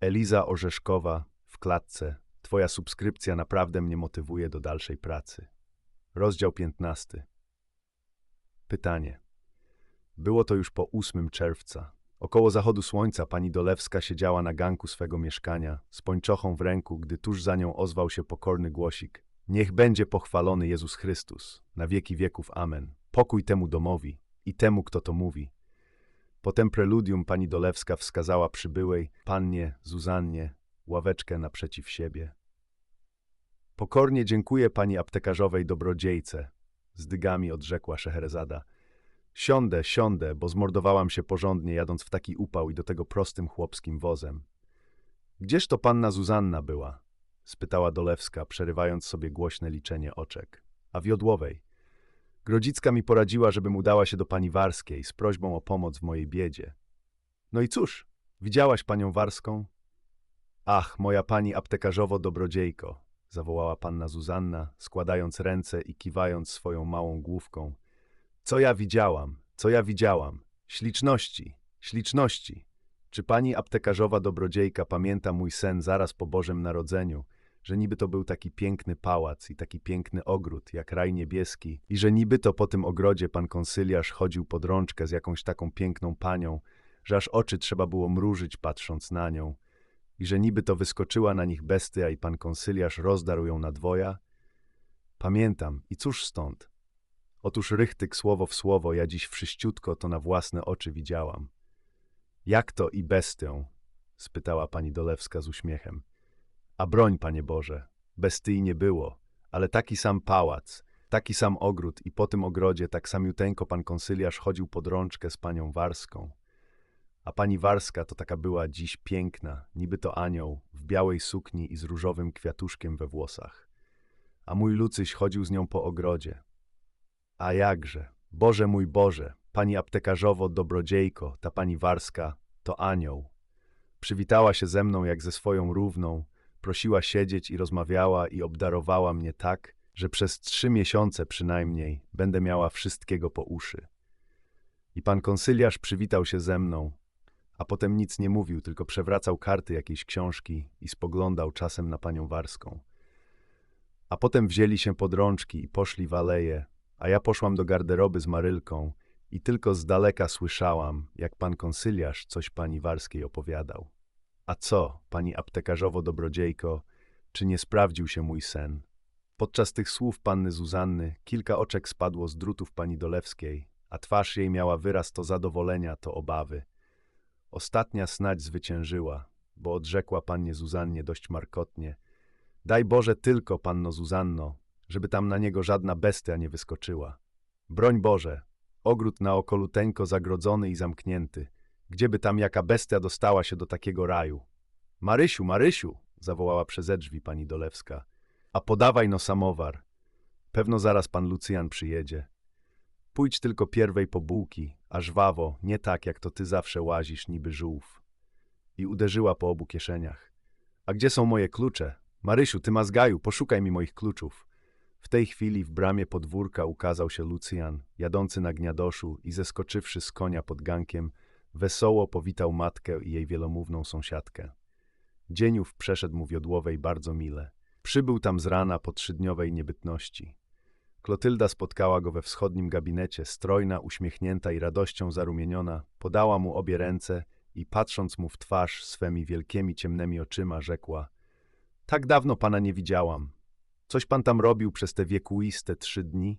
Eliza Orzeszkowa w klatce. Twoja subskrypcja naprawdę mnie motywuje do dalszej pracy. Rozdział 15. Pytanie. Było to już po 8 czerwca. Około zachodu słońca pani Dolewska siedziała na ganku swego mieszkania, z pończochą w ręku, gdy tuż za nią ozwał się pokorny głosik. Niech będzie pochwalony Jezus Chrystus, na wieki wieków amen. Pokój temu domowi i temu, kto to mówi. Potem preludium pani Dolewska wskazała przybyłej, pannie Zuzannie, ławeczkę naprzeciw siebie. Pokornie dziękuję pani aptekarzowej dobrodziejce, z dygami odrzekła Szeherezada. Siądę, siądę, bo zmordowałam się porządnie, jadąc w taki upał i do tego prostym chłopskim wozem. Gdzież to panna Zuzanna była? spytała Dolewska, przerywając sobie głośne liczenie oczek. A wiodłowej. Grodzicka mi poradziła, żebym udała się do pani Warskiej z prośbą o pomoc w mojej biedzie. No i cóż, widziałaś panią Warską? Ach, moja pani aptekarzowo-dobrodziejko, zawołała panna Zuzanna, składając ręce i kiwając swoją małą główką. Co ja widziałam, co ja widziałam? Śliczności, śliczności. Czy pani aptekarzowa dobrodziejka pamięta mój sen zaraz po Bożym Narodzeniu, że niby to był taki piękny pałac i taki piękny ogród, jak raj niebieski, i że niby to po tym ogrodzie pan konsyliarz chodził pod rączkę z jakąś taką piękną panią, że aż oczy trzeba było mrużyć patrząc na nią, i że niby to wyskoczyła na nich bestia i pan konsyliarz rozdarł ją na dwoja? Pamiętam, i cóż stąd? Otóż rychtyk słowo w słowo, ja dziś wszyściutko to na własne oczy widziałam. Jak to i bestią? spytała pani Dolewska z uśmiechem. A broń, panie Boże, bestyi nie było, ale taki sam pałac, taki sam ogród i po tym ogrodzie tak samiuteńko pan konsyliarz chodził pod rączkę z panią Warską. A pani Warska to taka była dziś piękna, niby to anioł, w białej sukni i z różowym kwiatuszkiem we włosach. A mój Lucyś chodził z nią po ogrodzie. A jakże, Boże mój Boże, pani aptekarzowo dobrodziejko, ta pani Warska, to anioł. Przywitała się ze mną jak ze swoją równą, prosiła siedzieć i rozmawiała i obdarowała mnie tak, że przez trzy miesiące przynajmniej będę miała wszystkiego po uszy. I pan konsyliarz przywitał się ze mną, a potem nic nie mówił, tylko przewracał karty jakiejś książki i spoglądał czasem na panią Warską. A potem wzięli się pod rączki i poszli w aleję, a ja poszłam do garderoby z Marylką i tylko z daleka słyszałam, jak pan konsyliarz coś pani Warskiej opowiadał. A co, pani aptekarzowo-dobrodziejko, czy nie sprawdził się mój sen? Podczas tych słów panny Zuzanny kilka oczek spadło z drutów pani Dolewskiej, a twarz jej miała wyraz to zadowolenia, to obawy. Ostatnia snać zwyciężyła, bo odrzekła pannie Zuzannie dość markotnie. Daj Boże tylko, panno Zuzanno, żeby tam na niego żadna bestia nie wyskoczyła. Broń Boże, ogród naokoluteńko zagrodzony i zamknięty, gdzieby tam jaka bestia dostała się do takiego raju. Marysiu, Marysiu, zawołała przeze drzwi pani Dolewska, a podawaj no samowar. Pewno zaraz pan Lucjan przyjedzie. Pójdź tylko pierwej po bułki, a żwawo, nie tak jak to ty zawsze łazisz niby żółw. I uderzyła po obu kieszeniach. A gdzie są moje klucze? Marysiu, ty mazgaju, poszukaj mi moich kluczów. W tej chwili w bramie podwórka ukazał się Lucjan, jadący na gniadoszu i zeskoczywszy z konia pod gankiem, wesoło powitał matkę i jej wielomówną sąsiadkę. Dzieniów przeszedł mu wiodłowej bardzo mile. Przybył tam z rana po trzydniowej niebytności. Klotylda spotkała go we wschodnim gabinecie, strojna, uśmiechnięta i radością zarumieniona, podała mu obie ręce i patrząc mu w twarz swemi wielkimi ciemnymi oczyma, rzekła – Tak dawno pana nie widziałam. Coś pan tam robił przez te wiekuiste trzy dni?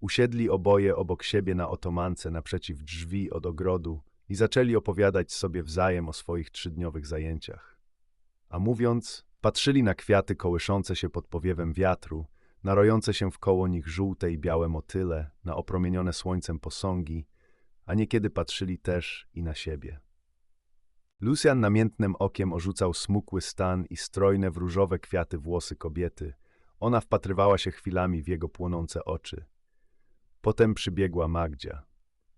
Usiedli oboje obok siebie na otomance naprzeciw drzwi od ogrodu i zaczęli opowiadać sobie wzajem o swoich trzydniowych zajęciach. A mówiąc, patrzyli na kwiaty kołyszące się pod powiewem wiatru, na rojące się wkoło nich żółte i białe motyle, na opromienione słońcem posągi, a niekiedy patrzyli też i na siebie. Lucian namiętnym okiem orzucał smukły stan i strojne w różowe kwiaty włosy kobiety. Ona wpatrywała się chwilami w jego płonące oczy. Potem przybiegła Magdzia.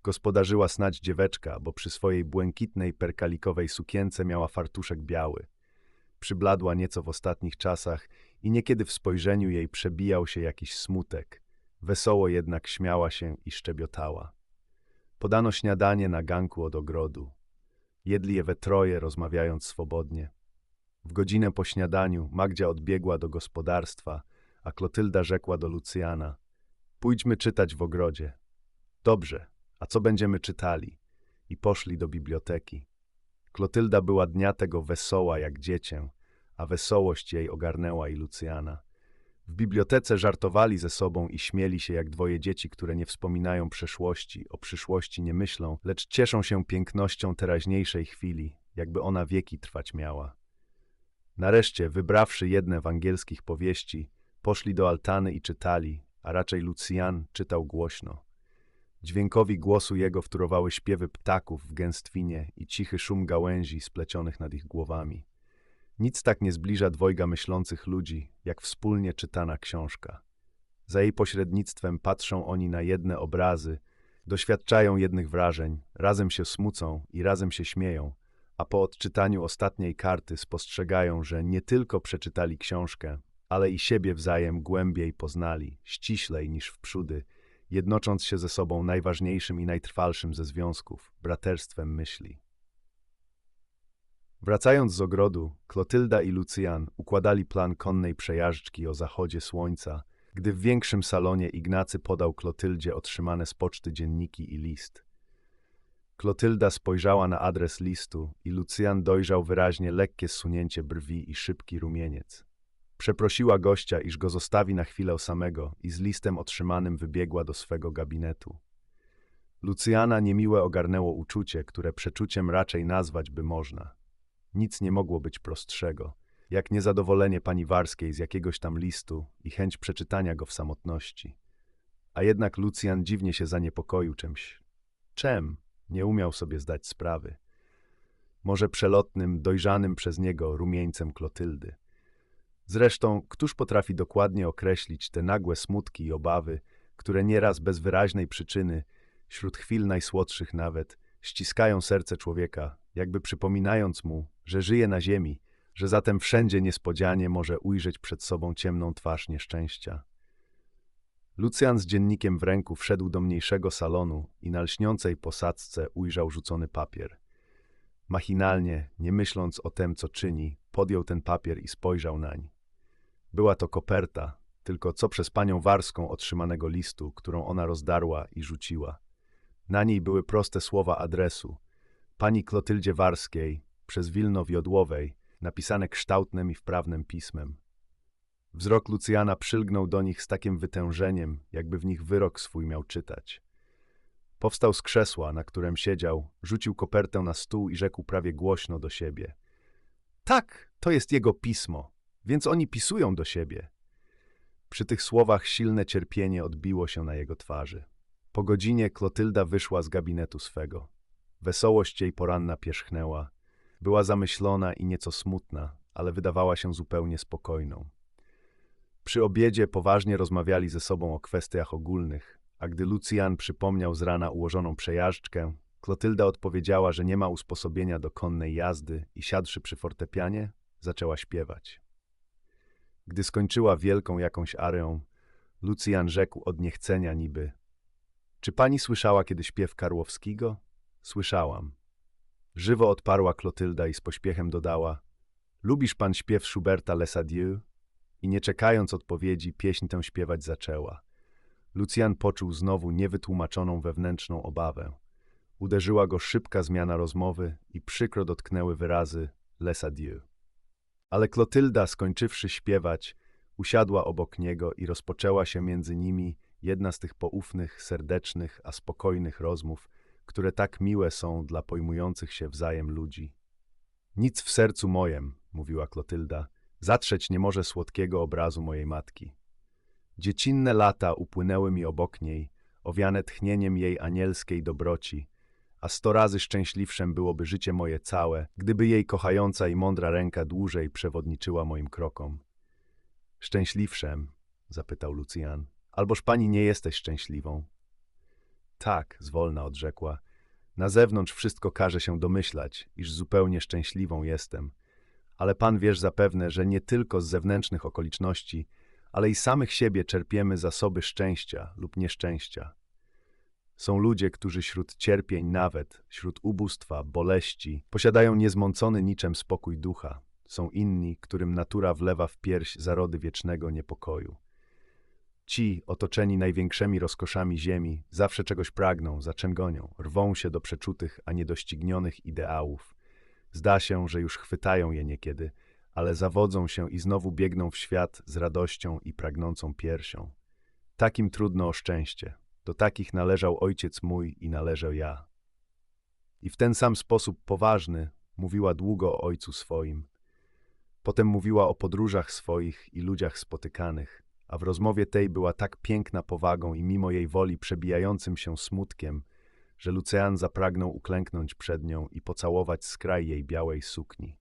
Gospodarzyła snać dzieweczka, bo przy swojej błękitnej perkalikowej sukience miała fartuszek biały. Przybladła nieco w ostatnich czasach i niekiedy w spojrzeniu jej przebijał się jakiś smutek. Wesoło jednak śmiała się i szczebiotała. Podano śniadanie na ganku od ogrodu. Jedli je we troje, rozmawiając swobodnie. W godzinę po śniadaniu Magdzia odbiegła do gospodarstwa, a Klotylda rzekła do Lucjana: Pójdźmy czytać w ogrodzie. Dobrze, a co będziemy czytali? I poszli do biblioteki. Klotylda była dnia tego wesoła jak dziecię, a wesołość jej ogarnęła i Lucjana. W bibliotece żartowali ze sobą i śmieli się jak dwoje dzieci, które nie wspominają przeszłości, o przyszłości nie myślą, lecz cieszą się pięknością teraźniejszej chwili, jakby ona wieki trwać miała. Nareszcie, wybrawszy jedne w angielskich powieści, poszli do altany i czytali, a raczej Lucjan czytał głośno. Dźwiękowi głosu jego wtórowały śpiewy ptaków w gęstwinie i cichy szum gałęzi splecionych nad ich głowami. Nic tak nie zbliża dwojga myślących ludzi, jak wspólnie czytana książka. Za jej pośrednictwem patrzą oni na jedne obrazy, doświadczają jednych wrażeń, razem się smucą i razem się śmieją, a po odczytaniu ostatniej karty spostrzegają, że nie tylko przeczytali książkę, ale i siebie wzajem głębiej poznali, ściślej niż wprzódy, jednocząc się ze sobą najważniejszym i najtrwalszym ze związków braterstwem myśli. Wracając z ogrodu, Klotylda i Lucjan układali plan konnej przejażdżki o zachodzie słońca, gdy w większym salonie Ignacy podał Klotyldzie otrzymane z poczty dzienniki i list. Klotylda spojrzała na adres listu i Lucjan dojrzał wyraźnie lekkie zsunięcie brwi i szybki rumieniec. Przeprosiła gościa, iż go zostawi na chwilę samego i z listem otrzymanym wybiegła do swego gabinetu. Lucjana niemiłe ogarnęło uczucie, które przeczuciem raczej nazwać by można. Nic nie mogło być prostszego, jak niezadowolenie pani Warskiej z jakiegoś tam listu i chęć przeczytania go w samotności. A jednak Lucjan dziwnie się zaniepokoił czymś. Czem? Nie umiał sobie zdać sprawy. Może przelotnym, dojrzanym przez niego rumieńcem Klotyldy. Zresztą, któż potrafi dokładnie określić te nagłe smutki i obawy, które nieraz bez wyraźnej przyczyny, wśród chwil najsłodszych nawet, ściskają serce człowieka, jakby przypominając mu, że żyje na ziemi, że zatem wszędzie niespodzianie może ujrzeć przed sobą ciemną twarz nieszczęścia. Lucjan z dziennikiem w ręku wszedł do mniejszego salonu i na lśniącej posadzce ujrzał rzucony papier. Machinalnie, nie myśląc o tem, co czyni, podjął ten papier i spojrzał nań. Była to koperta, tylko co przez panią Warską otrzymanego listu, którą ona rozdarła i rzuciła. Na niej były proste słowa adresu. Pani Klotyldzie Warskiej, przez Wilno Wiodłowej, napisane kształtnym i wprawnym pismem. Wzrok Lucjana przylgnął do nich z takim wytężeniem, jakby w nich wyrok swój miał czytać. Powstał z krzesła, na którym siedział, rzucił kopertę na stół i rzekł prawie głośno do siebie. Tak, to jest jego pismo, więc oni pisują do siebie. Przy tych słowach silne cierpienie odbiło się na jego twarzy. Po godzinie Klotylda wyszła z gabinetu swego. Wesołość jej poranna pierzchnęła. Była zamyślona i nieco smutna, ale wydawała się zupełnie spokojną. Przy obiedzie poważnie rozmawiali ze sobą o kwestiach ogólnych, a gdy Lucjan przypomniał z rana ułożoną przejażdżkę, Klotylda odpowiedziała, że nie ma usposobienia do konnej jazdy i siadłszy przy fortepianie, zaczęła śpiewać. Gdy skończyła wielką jakąś areą, Lucjan rzekł od niechcenia niby – Czy pani słyszała kiedy śpiew Karłowskiego? Słyszałam. Żywo odparła Klotylda i z pośpiechem dodała Lubisz pan śpiew Schuberta Les Adieux? I nie czekając odpowiedzi, pieśń tę śpiewać zaczęła. Lucjan poczuł znowu niewytłumaczoną wewnętrzną obawę. Uderzyła go szybka zmiana rozmowy i przykro dotknęły wyrazy Les Adieux. Ale Klotylda, skończywszy śpiewać, usiadła obok niego i rozpoczęła się między nimi jedna z tych poufnych, serdecznych, a spokojnych rozmów, które tak miłe są dla pojmujących się wzajem ludzi. Nic w sercu mojem, mówiła Klotylda, zatrzeć nie może słodkiego obrazu mojej matki. Dziecinne lata upłynęły mi obok niej, owiane tchnieniem jej anielskiej dobroci, a sto razy szczęśliwszem byłoby życie moje całe, gdyby jej kochająca i mądra ręka dłużej przewodniczyła moim krokom. Szczęśliwszem? zapytał Lucjan. Alboż pani nie jesteś szczęśliwą. Tak, zwolna odrzekła. Na zewnątrz wszystko każe się domyślać, iż zupełnie szczęśliwą jestem. Ale pan wiesz zapewne, że nie tylko z zewnętrznych okoliczności, ale i samych siebie czerpiemy zasoby szczęścia lub nieszczęścia. Są ludzie, którzy wśród cierpień nawet, wśród ubóstwa, boleści, posiadają niezmącony niczym spokój ducha, są inni, którym natura wlewa w pierś zarody wiecznego niepokoju. Ci, otoczeni największymi rozkoszami ziemi, zawsze czegoś pragną, za czym gonią, rwą się do przeczutych, a niedoścignionych ideałów. Zda się, że już chwytają je niekiedy, ale zawodzą się i znowu biegną w świat z radością i pragnącą piersią. Takim trudno o szczęście. Do takich należał ojciec mój i należę ja. I w ten sam sposób poważny mówiła długo o ojcu swoim. Potem mówiła o podróżach swoich i ludziach spotykanych, a w rozmowie tej była tak piękna powagą i mimo jej woli przebijającym się smutkiem, że Lucean zapragnął uklęknąć przed nią i pocałować skraj jej białej sukni.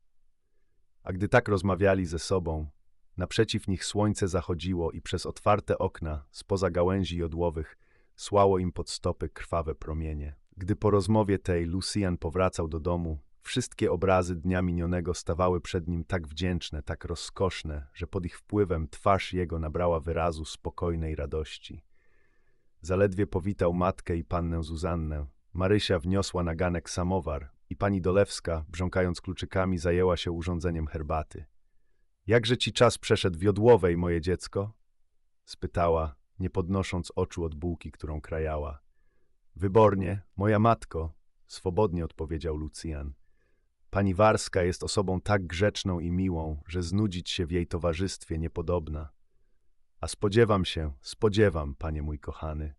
A gdy tak rozmawiali ze sobą, naprzeciw nich słońce zachodziło i przez otwarte okna, spoza gałęzi jodłowych, słało im pod stopy krwawe promienie. Gdy po rozmowie tej Lucian powracał do domu, wszystkie obrazy dnia minionego stawały przed nim tak wdzięczne, tak rozkoszne, że pod ich wpływem twarz jego nabrała wyrazu spokojnej radości. Zaledwie powitał matkę i pannę Zuzannę. Marysia wniosła na ganek samowar i pani Dolewska, brząkając kluczykami, zajęła się urządzeniem herbaty. Jakże ci czas przeszedł wiodłowej, moje dziecko? spytała, nie podnosząc oczu od bułki, którą krajała. Wybornie, moja matko, swobodnie odpowiedział Lucjan. Pani Warska jest osobą tak grzeczną i miłą, że znudzić się w jej towarzystwie niepodobna. A spodziewam się, spodziewam, panie mój kochany.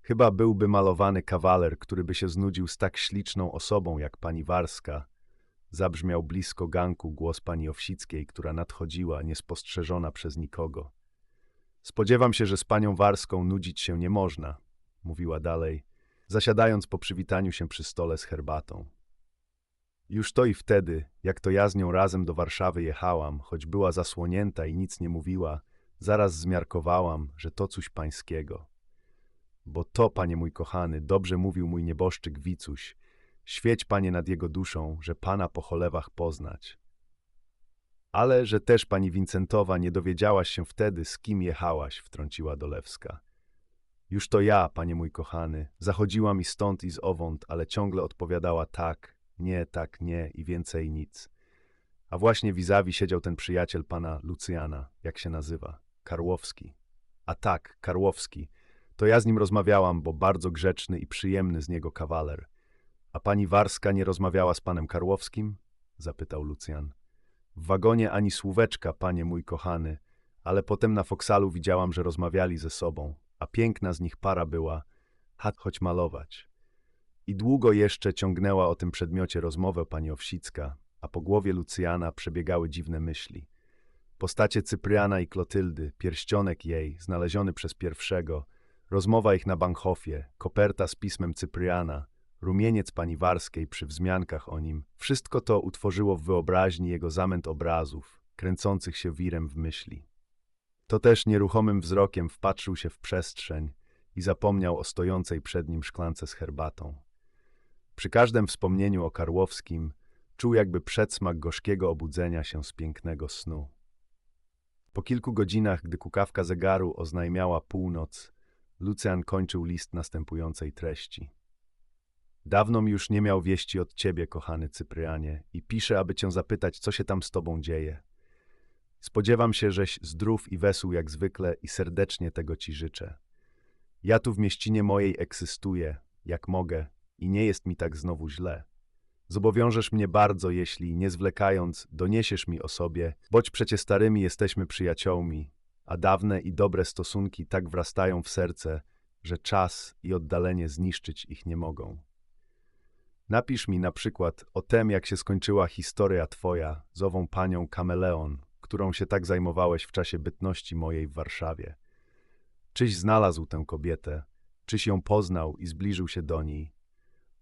Chyba byłby malowany kawaler, który by się znudził z tak śliczną osobą jak pani Warska. Zabrzmiał blisko ganku głos pani Owsickiej, która nadchodziła, niespostrzeżona przez nikogo. Spodziewam się, że z panią Warską nudzić się nie można, mówiła dalej, zasiadając po przywitaniu się przy stole z herbatą. Już to i wtedy, jak to ja z nią razem do Warszawy jechałam, choć była zasłonięta i nic nie mówiła, zaraz zmiarkowałam, że to coś pańskiego. Bo to, panie mój kochany, dobrze mówił mój nieboszczyk Wicuś, świeć, panie, nad jego duszą, że pana po cholewach poznać. Ale, że też pani Wincentowa nie dowiedziałaś się wtedy, z kim jechałaś, wtrąciła Dolewska. Już to ja, panie mój kochany, zachodziłam i stąd i z owąd, ale ciągle odpowiadała tak, nie, tak, nie i więcej nic. A właśnie vis-a-vis siedział ten przyjaciel pana Lucjana, jak się nazywa, Karłowski. A tak, Karłowski. To ja z nim rozmawiałam, bo bardzo grzeczny i przyjemny z niego kawaler. A pani Warska nie rozmawiała z panem Karłowskim? Zapytał Lucjan. W wagonie ani słóweczka, panie mój kochany, ale potem na Foksalu widziałam, że rozmawiali ze sobą, a piękna z nich para była, hat choć malować. I długo jeszcze ciągnęła o tym przedmiocie rozmowę pani Owsicka, a po głowie Lucjana przebiegały dziwne myśli. Postacie Cypriana i Klotyldy, pierścionek jej, znaleziony przez pierwszego, rozmowa ich na Bankhofie, koperta z pismem Cypriana, rumieniec pani Warskiej przy wzmiankach o nim, wszystko to utworzyło w wyobraźni jego zamęt obrazów, kręcących się wirem w myśli. To też nieruchomym wzrokiem wpatrzył się w przestrzeń i zapomniał o stojącej przed nim szklance z herbatą. Przy każdym wspomnieniu o Karłowskim czuł jakby przedsmak gorzkiego obudzenia się z pięknego snu. Po kilku godzinach, gdy kukawka zegaru oznajmiała północ, Lucjan kończył list następującej treści. Dawno już nie miał wieści od ciebie, kochany Cyprianie, i piszę, aby cię zapytać, co się tam z tobą dzieje. Spodziewam się, żeś zdrów i wesół jak zwykle i serdecznie tego ci życzę. Ja tu w mieścinie mojej egzystuję, jak mogę, i nie jest mi tak znowu źle. Zobowiążesz mnie bardzo, jeśli, nie zwlekając, doniesiesz mi o sobie, boć przecie starymi jesteśmy przyjaciółmi, a dawne i dobre stosunki tak wrastają w serce, że czas i oddalenie zniszczyć ich nie mogą. Napisz mi na przykład o tem, jak się skończyła historia twoja z ową panią Kameleon, którą się tak zajmowałeś w czasie bytności mojej w Warszawie. Czyś znalazł tę kobietę, czyś ją poznał i zbliżył się do niej.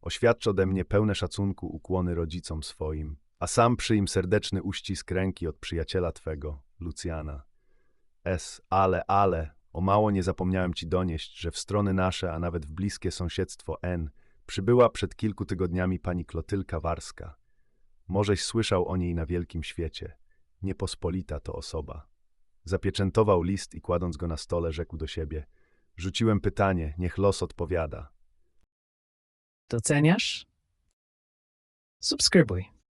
Oświadcz ode mnie pełne szacunku ukłony rodzicom swoim, a sam przyjm serdeczny uścisk ręki od przyjaciela twego, Lucjana. S, ale, ale, o mało nie zapomniałem ci donieść, że w strony nasze, a nawet w bliskie sąsiedztwo N, przybyła przed kilku tygodniami pani Klotylka Warska. Możeś słyszał o niej na wielkim świecie. Niepospolita to osoba. Zapieczętował list i kładąc go na stole, rzekł do siebie. Rzuciłem pytanie, niech los odpowiada. Doceniasz? Subskrybuj.